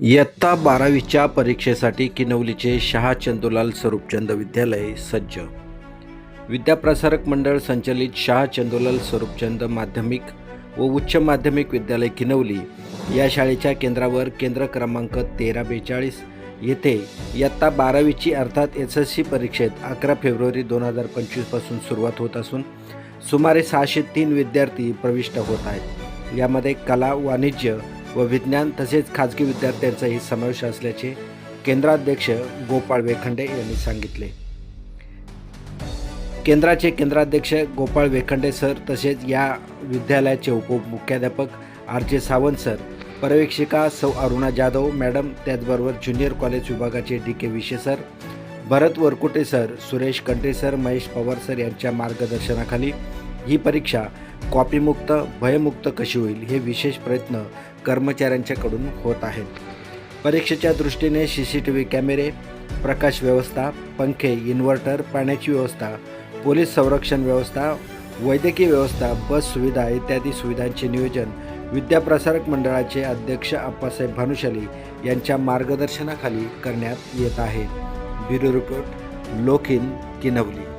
इयत्ता बारावीच्या परीक्षेसाठी किनवलीचे शहा चंदूलाल स्वरूपचंद विद्यालय सज्ज. विद्याप्रसारक मंडळ संचलित शहा चंदूलाल स्वरूपचंद माध्यमिक व उच्च माध्यमिक विद्यालय किनवली या शाळेच्या केंद्रावर केंद्र क्रमांक तेरा बेचाळीस येथे इयत्ता बारावीची अर्थात एस एस सी परीक्षेत अकरा फेब्रुवारी दोन हजार पंचवीसपासून सुरुवात होत असून सुमारे सहाशे तीन विद्यार्थी प्रविष्ट होत आहेत. यामध्ये कला वाणिज्य व विज्ञान तसेच खाजगी विद्यार्थ्यांचाही समावेश असल्याचे केंद्राध्यक्ष गोपाळ वेखंडे यांनी सांगितले. केंद्राचे केंद्राध्यक्ष गोपाळ वेखंडे सर तसेच या विद्यालयाचे उपमुख्याध्यापक आर जे सावंत सर पर्यवेक्षिका सौ अरुणा जाधव मॅडम त्याचबरोबर ज्युनियर कॉलेज विभागाचे D K Vishe sir Bharat Varkute sir Suresh Kante sir Mahesh Pawar sir यांच्या मार्गदर्शनाखाली ही परीक्षा कॉपीमुक्त भयमुक्त कशी होईल हे विशेष प्रयत्न कर्मचाऱ्यांच्याकडून होत आहेत परीक्षेच्या दृष्टीने सी सी टी व्ही कॅमेरे प्रकाश व्यवस्था पंखे इन्व्हर्टर पाण्याची व्यवस्था पोलीस संरक्षण व्यवस्था वैद्यकीय व्यवस्था बस सुविधा इत्यादी सुविधांचे नियोजन विद्याप्रसारक मंडळाचे अध्यक्ष अप्पासाहेब भानुशाली यांच्या मार्गदर्शनाखाली करण्यात येत आहे. Bureau report Lok in Kinwali.